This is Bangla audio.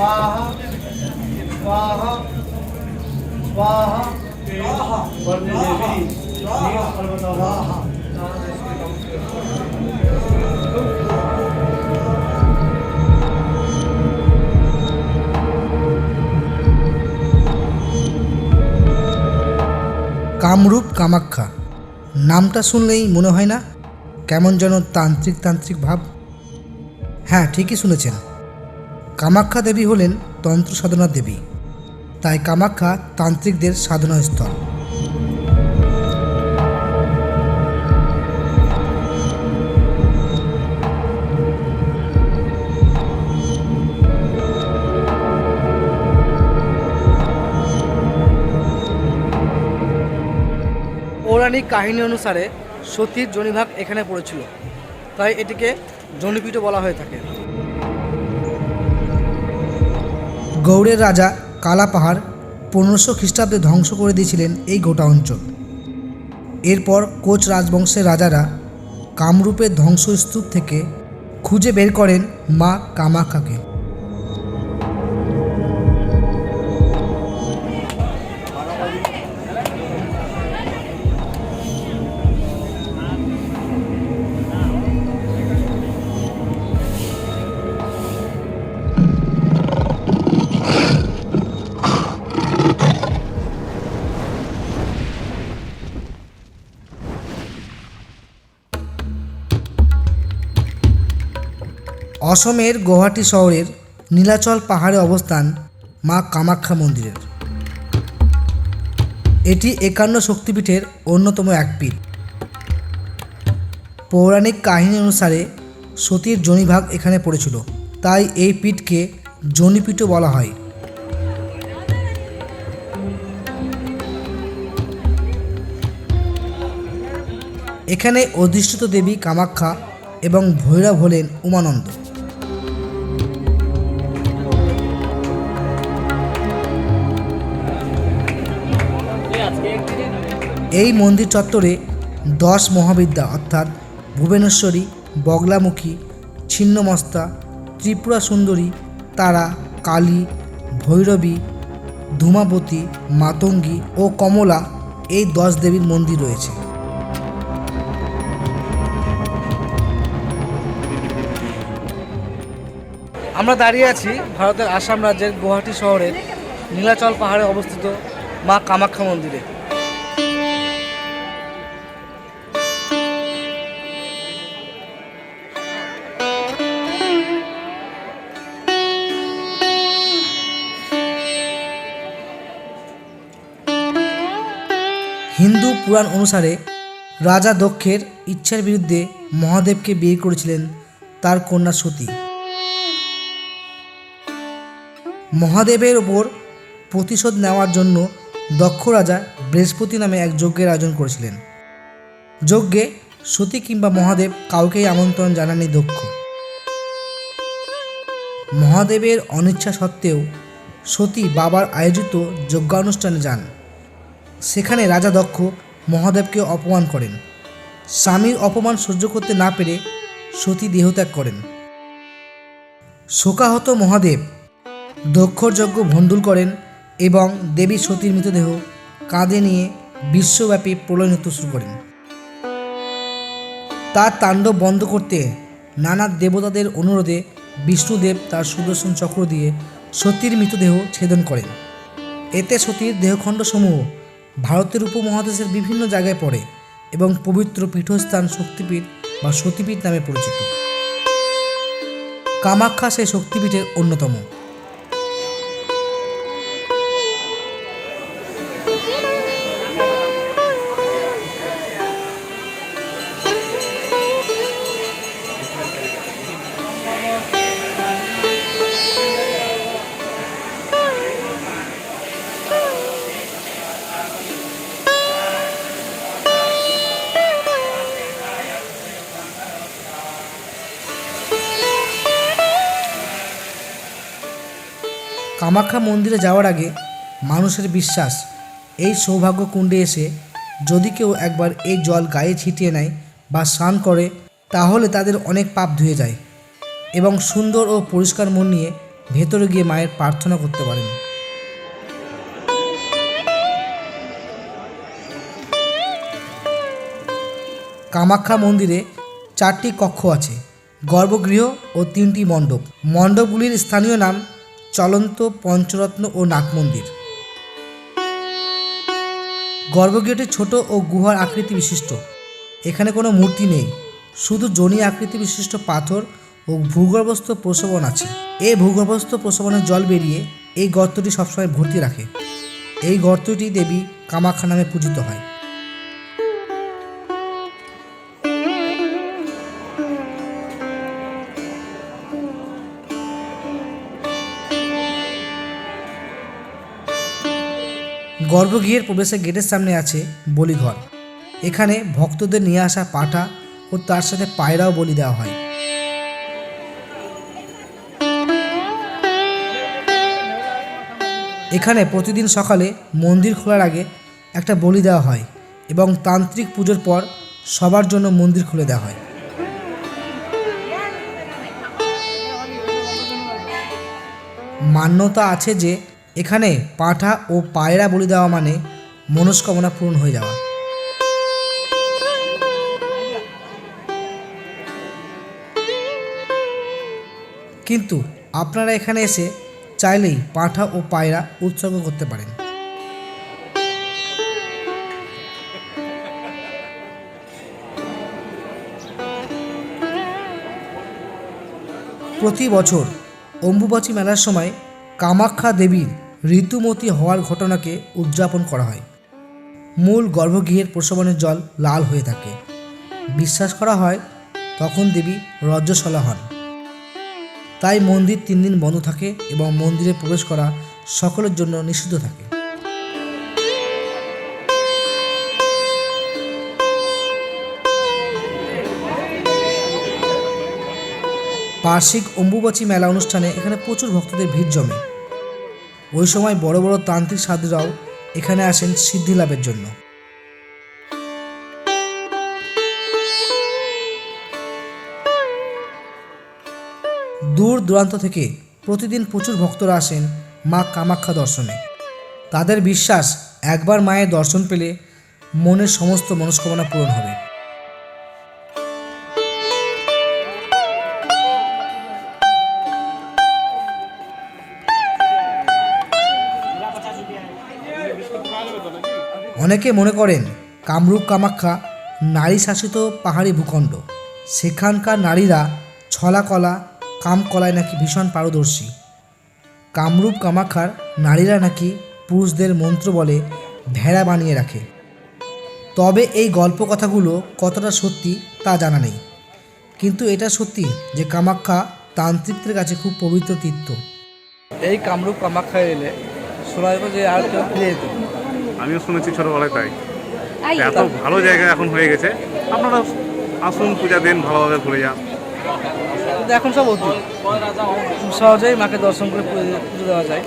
स्वाहा स्वाहा स्वाहा वरदे देवी नील पर्वतः কামরূপ কামাখ্যা নামটা শুনলেই মনে হয় না কেমন যেন তান্ত্রিক তান্ত্রিক ভাব হ্যাঁ ঠিকই শুনেছেন কামাখ্যা দেবী হলেন তন্ত্র সাধনা দেবী। তাই কামাখ্যা তান্ত্রিকদের সাধনা স্থল পৌরাণিক কাহিনী অনুসারে সতীর জনিভাগ এখানে পড়েছিল। তাই এটিকে জনিপীঠও বলা হয়ে থাকে। গৌড়ের রাজা কালাপাহাড় পনেরোশো খ্রিস্টাব্দে ধ্বংস করে দিয়েছিলেন এই গোটা অঞ্চল। এরপর কোচ রাজবংশের রাজারা কামরূপের ধ্বংসস্তূপ থেকে খুঁজে বের করেন মা কামাখ্যাকে অসমের গৌহাটি শহরের নীলাচল পাহাড়ে অবস্থান মা কামাখ্যা মন্দিরের। এটি একান্ন শক্তিপীঠের অন্যতম এক পীঠ। পৌরাণিক কাহিনী অনুসারে সতীর জনিভাগ এখানে পড়েছিল, তাই এই পীঠকে জনিপীঠও বলা হয়। এখানে অধিষ্ঠিত দেবী কামাখ্যা এবং ভৈরব হলেন উমানন্দ। এই মন্দির চত্বরে দশ মহাবিদ্যা, অর্থাৎ ভুবনেশ্বরী, বগলামুখী, ছিন্নমস্তা, ত্রিপুরা সুন্দরী, তারা, কালী, ভৈরবী, ধূমাবতী, মাতঙ্গী ও কমলা এই দশ দেবীর মন্দির রয়েছে। আমরা দাঁড়িয়ে আছি ভারতের আসাম রাজ্যের গুয়াহাটি শহরের নীলাচল পাহাড়ে অবস্থিত মা কামাখ্যা মন্দিরে। হিন্দু পুরাণ অনুসারে রাজা দক্ষের ইচ্ছার বিরুদ্ধে মহাদেবকে বিয়ে করেছিলেন তার কন্যা সতী। মহাদেবের ওপর প্রতিশোধ নেওয়ার জন্য দক্ষ রাজা বৃহস্পতি নামে এক যজ্ঞের আয়োজন করেছিলেন। যজ্ঞে সতী কিংবা মহাদেব কাউকেই আমন্ত্রণ জানাননি দক্ষ। মহাদেবের অনিচ্ছা সত্ত্বেও সতী বাবার আয়োজিত যজ্ঞানুষ্ঠানে যান। সেখানে রাজা দক্ষ মহাদেবকে অপমান করেন। স্বামীর অপমান সহ্য করতে না পেরে সতী দেহত্যাগ করেন। শোকাহত মহাদেব দক্ষর যজ্ঞ ভণ্ডুল করেন এবং দেবী সতীর মৃতদেহ কাঁধে নিয়ে বিশ্বব্যাপী প্রলয় নৃত্য শুরু করেন। তার তাণ্ডব বন্ধ করতে নানা দেবতাদের অনুরোধে বিষ্ণুদেব তার সুদর্শন চক্র দিয়ে সতীর মৃতদেহ ছেদন করেন। এতে সতীর দেহখণ্ডসমূহ ভারতের উপমহাদেশের বিভিন্ন জায়গায় পড়ে এবং পবিত্র পীঠস্থান শক্তিপীঠ বা সতীপীঠ নামে পরিচিত। কামাখ্যা সেই শক্তিপীঠের অন্যতম। কামাখ্যা মন্দিরে যাওয়ার আগে মানুষের বিশ্বাস, এই সৌভাগ্য কুণ্ডে এসে যদি কেউ একবার এই জল গায়ে ছিটিয়ে নেয় বা স্নান করে, তাহলে তাদের অনেক পাপ ধুয়ে যায় এবং সুন্দর ও পরিষ্কার মন নিয়ে ভেতরে গিয়ে মায়ের প্রার্থনা করতে পারেন। কামাখ্যা মন্দিরে চারটি কক্ষ আছে, গর্ভগৃহ ও তিনটি মণ্ডপ। মণ্ডপগুলির স্থানীয় নাম চলন্ত পঞ্চরত্ন ও নাট মন্দির। গর্ভগৃহটি ছোট ও গুহার আকৃতি বিশিষ্ট। এখানে কোনো মূর্তি নেই, শুধু জনি আকৃতি বিশিষ্ট পাথর ও ভূগর্ভস্থ প্রসবন আছে। এই ভূগর্ভস্থ প্রসবনের জল বেরিয়ে এই গর্তটি সবসময় ভর্তি রাখে। এই গর্তটি দেবী কামাখ্যা নামে পূজিত হয়। গর্ভগৃহের প্রবেশের গেটের সামনে আছে বলিঘর। এখানে ভক্তদের নিয়ে আসা পাঠা ও তার সাথে পায়রাও বলি দেওয়া হয়। এখানে প্রতিদিন সকালে মন্দির খোলার আগে একটা বলি দেওয়া হয় এবং তান্ত্রিক পুজোর পর সবার জন্য মন্দির খুলে দেওয়া হয়। মান্যতা আছে যে এখানে পাঁঠা ও পায়রা বলি দেওয়া মানে মনস্কামনা পূরণ হয়ে যাওয়া। কিন্তু আপনারা এখানে এসে চাইলেই পাঁঠা ও পায়রা উৎসর্গ করতে পারেন। প্রতি বছর অম্বুবাচী মেলার সময় কামাখ্যা দেবীর ঋতুমতী হওয়ার ঘটনাকে উদযাপন করা হয়। মূল গর্ভগৃহের প্রসবনের জল লাল হয়ে থাকে। বিশ্বাস করা হয়, তখন দেবী রজ্জশলা হন। তাই মন্দির তিন দিন বন্ধ থাকে এবং মন্দিরে প্রবেশ করা সকলের জন্য নিষিদ্ধ থাকে। বার্ষিক অম্বুবাচী মেলা অনুষ্ঠানে এখানে প্রচুর ভক্তদের ভিড় জমে। ওই সময় বড় বড় তান্ত্রিক সাধুরাও এখানে আসেন সিদ্ধি লাভের জন্য। দূর দূরান্ত থেকে প্রতিদিন প্রচুর ভক্তরা আসেন মা কামাখ্যা দর্শনে। তাদের বিশ্বাস একবার মায়ের দর্শন পেলে মনের সমস্ত মনস্কামনা পূরণ হবে। অনেকে মনে করেন কামরূপ কামাখ্যা নারী শাসিত পাহাড়ি ভূখণ্ড। সেখানকার নারীরা ছলাকলা, কামকলায় নাকি ভীষণ পারদর্শী। কামরূপ কামাখ্যার নারীরা নাকি পুরুষদের মন্ত্র বলে ভেড়া বানিয়ে রাখে। তবে এই গল্প কথাগুলো কতটা সত্যি তা জানা নেই। কিন্তু এটা সত্যি যে কামাখ্যা তান্ত্রিকদের কাছে খুব পবিত্র তীর্থ। এই কামরূপ কামাখ্যা এলে শোনা যে আর ফিরে যেত আমিও শুনেছি ছোটবেলায় তাই। এত ভালো জায়গা এখন হয়ে গেছে। আপনারা আসুন পূজা দিন ভালোভাবে ঘুরে যান। কিন্তু এখন সব অতীত সহজেই মাকে দর্শন করে পুজো পুজো দেওয়া যায়।